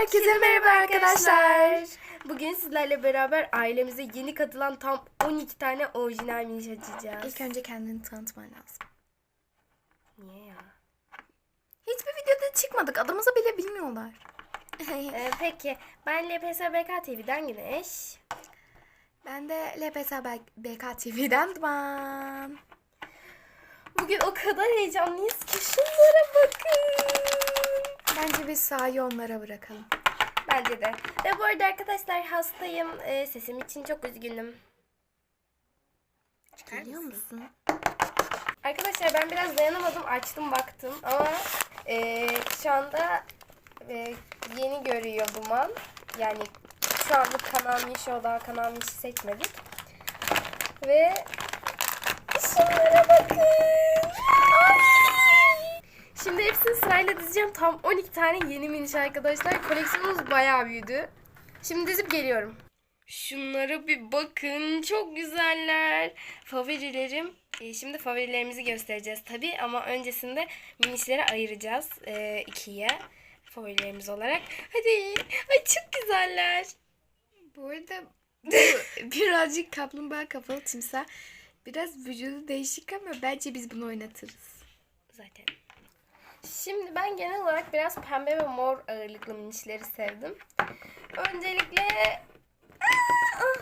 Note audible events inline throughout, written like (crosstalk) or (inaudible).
Herkese merhaba arkadaşlar. Bugün sizlerle beraber ailemize yeni katılan tam 12 tane orijinal miniş açacağız. İlk önce kendini tanıtman lazım. Niye ya? Hiçbir videoda çıkmadık. Adımızı bile bilmiyorlar. Ee, peki ben LPSBK TV'den Güneş. ben de LPS BK TV'den Duman. Bugün o kadar heyecanlıyız ki şunlara bakın. Bence biz sahayı onlara bırakalım. Bence de. Ve bu arada arkadaşlar hastayım. Ee, sesim için çok üzgünüm. Biliyor musun? Arkadaşlar ben biraz dayanamadım açtım baktım ama e, şu anda e, yeni görüyor Duman. Yani şu anlık kanal nişi o daha kanal nişi seçmedik. Ve şunlara bakın. Ay! Şimdi hepsini sırayla dizeceğim. Tam 12 tane yeni miniş arkadaşlar. Koleksiyonumuz bayağı büyüdü. Şimdi dizip geliyorum. Şunlara bir bakın. Çok güzeller. Favorilerim. Ee, şimdi favorilerimizi göstereceğiz tabii ama öncesinde minişleri ayıracağız e, ikiye. Favorilerimiz olarak. Hadi. Ay çok güzeller. Bu arada bu (laughs) birazcık kaplumbağa kafalı timsah. Biraz vücudu değişik ama bence biz bunu oynatırız. Zaten. Şimdi ben genel olarak biraz pembe ve mor ağırlıklı minişleri sevdim. Öncelikle Aa!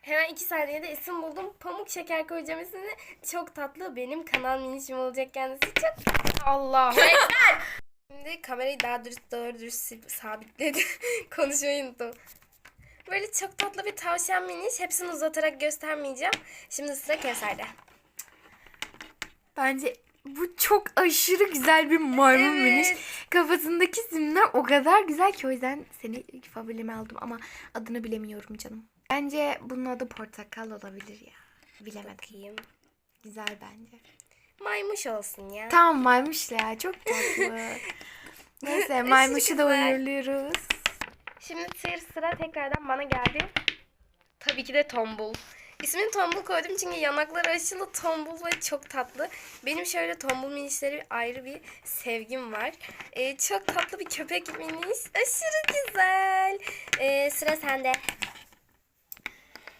Hemen iki saniyede isim buldum. Pamuk şeker koyacağım ismini. Çok tatlı. Benim kanal minişim olacak kendisi. Çok Allah. Şimdi kamerayı daha dürüst doğru dürüst sabitledim. (laughs) Konuşmayı unuttum. Böyle çok tatlı bir tavşan miniş. Hepsini uzatarak göstermeyeceğim. Şimdi sıra Kevser'de. Bence bu çok aşırı güzel bir maymun Evet. miniş. Kafasındaki simler o kadar güzel ki o yüzden seni ilk favorime aldım ama adını bilemiyorum canım. Bence bunun adı portakal olabilir ya. Bilemedim. Bakayım. Güzel bence. Maymuş olsun ya. Tamam maymuş ya çok tatlı. (laughs) Neyse maymuşu da güzel. uyarlıyoruz. Şimdi sıra tekrardan bana geldi. Tabii ki de tombul. İsmini tombul koydum çünkü yanakları aşılı tombul ve çok tatlı. Benim şöyle tombul minişleri ayrı bir sevgim var. Ee, çok tatlı bir köpek miniş. Aşırı güzel. Ee, sıra sende.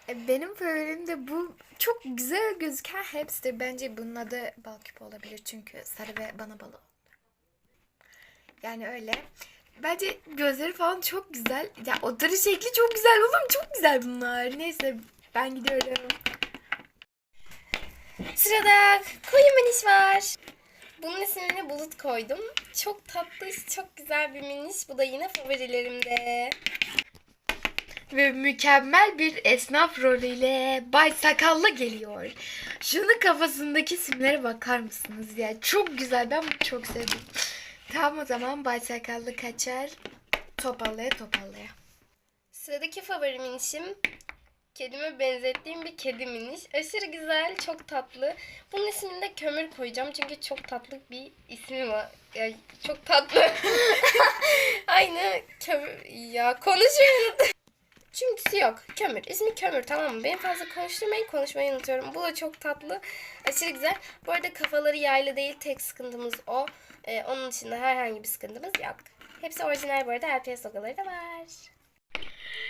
E, Benim favorim de bu çok güzel gözüken hamster. Bence bunun adı bal küpü olabilir çünkü sarı ve bana balı. Yani öyle. Bence gözleri falan çok güzel. Ya oturу şekli çok güzel oğlum. Çok güzel bunlar. Neyse ben gidiyorum. Sırada koyu miniş var. Bunun ismini Bulut koydum. Çok tatlı, çok güzel bir miniş. Bu da yine favorilerimde. Ve mükemmel bir esnaf rolüyle Bay Sakallı geliyor. Şunun kafasındaki simlere bakar mısınız ya? Çok güzel. Ben bunu çok sevdim. Tamam o zaman Bay Sakallı kaçar. Topallaya topallaya. Sıradaki favori minişim kedime benzettiğim bir kedi miniş. Aşırı güzel, çok tatlı. Bunun ismini de kömür koyacağım çünkü çok tatlı bir ismi var. Ya, çok tatlı. (laughs) Aynı kömür. Ya konuşuyorum. Çünküsü yok. Kömür. İsmi kömür tamam mı? Beni fazla konuşturmayın. Konuşmayı unutuyorum. Bu da çok tatlı. Aşırı güzel. Bu arada kafaları yaylı değil. Tek sıkıntımız o. Ee, onun dışında herhangi bir sıkıntımız yok. Hepsi orijinal bu arada. LPS logoları da var.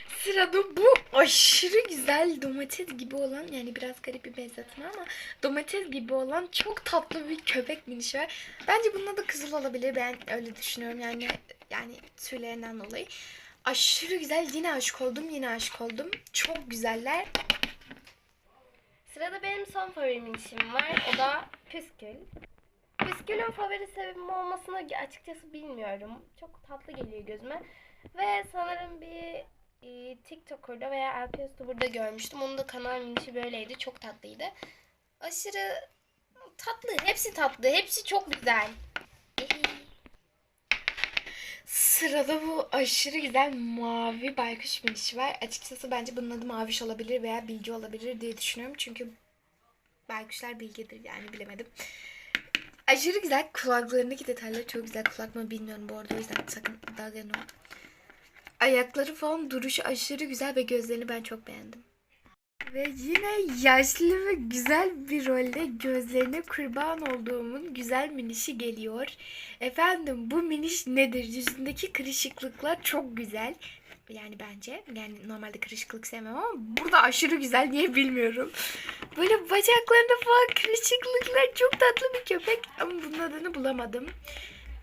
Sırada bu aşırı güzel domates gibi olan yani biraz garip bir benzetme ama domates gibi olan çok tatlı bir köpek miniş var. Bence bunun adı kızıl olabilir. Ben öyle düşünüyorum yani yani tüylerinden dolayı. Aşırı güzel. Yine aşık oldum. Yine aşık oldum. Çok güzeller. Sırada benim son favorimin işim var. O da püskül. Püskülün favori sebebim olmasını açıkçası bilmiyorum. Çok tatlı geliyor gözüme. Ve sanırım bir e, TikToker'da veya LP YouTuber'da görmüştüm. Onun da kanal minişi böyleydi. Çok tatlıydı. Aşırı tatlı. Hepsi tatlı. Hepsi çok güzel. Sırada bu aşırı güzel mavi baykuş minişi var. Açıkçası bence bunun adı maviş olabilir veya bilgi olabilir diye düşünüyorum. Çünkü baykuşlar bilgidir yani bilemedim. Aşırı güzel. Kulaklarındaki detayları çok güzel. Kulak mı bilmiyorum bu arada o yüzden sakın dalga geçmeyin. Ayakları falan duruşu aşırı güzel ve gözlerini ben çok beğendim. Ve yine yaşlı ve güzel bir rolde gözlerine kurban olduğumun güzel minişi geliyor. Efendim bu miniş nedir? Yüzündeki kırışıklıklar çok güzel. Yani bence. Yani normalde kırışıklık sevmem ama burada aşırı güzel niye bilmiyorum. Böyle bacaklarında falan kırışıklıklar çok tatlı bir köpek. Ama bunun adını bulamadım.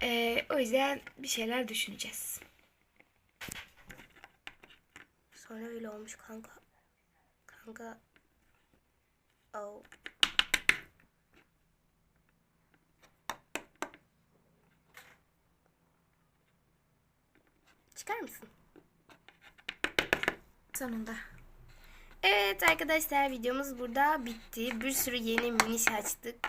Ee, o yüzden bir şeyler düşüneceğiz. Sonra öyle olmuş kanka. Kanka. Oh. Çıkar mısın? Sonunda. Evet arkadaşlar videomuz burada bitti. Bir sürü yeni miniş açtık.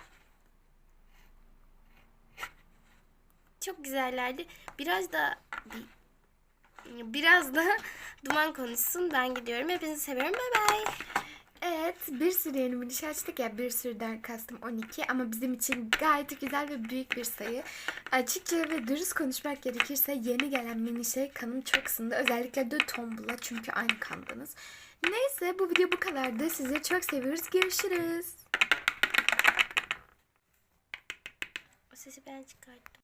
Çok güzellerdi. Biraz da biraz da (laughs) duman konuşsun. Ben gidiyorum. Hepinizi seviyorum. Bay bay. Evet bir sürü yeni miniş açtık ya bir sürüden kastım 12 ama bizim için gayet güzel ve büyük bir sayı. Açıkça ve dürüst konuşmak gerekirse yeni gelen minişe kanım çok sındı. Özellikle de Tombul'a çünkü aynı kandınız. Neyse bu video bu kadardı. Sizi çok seviyoruz. Görüşürüz. O sesi ben çıkarttım.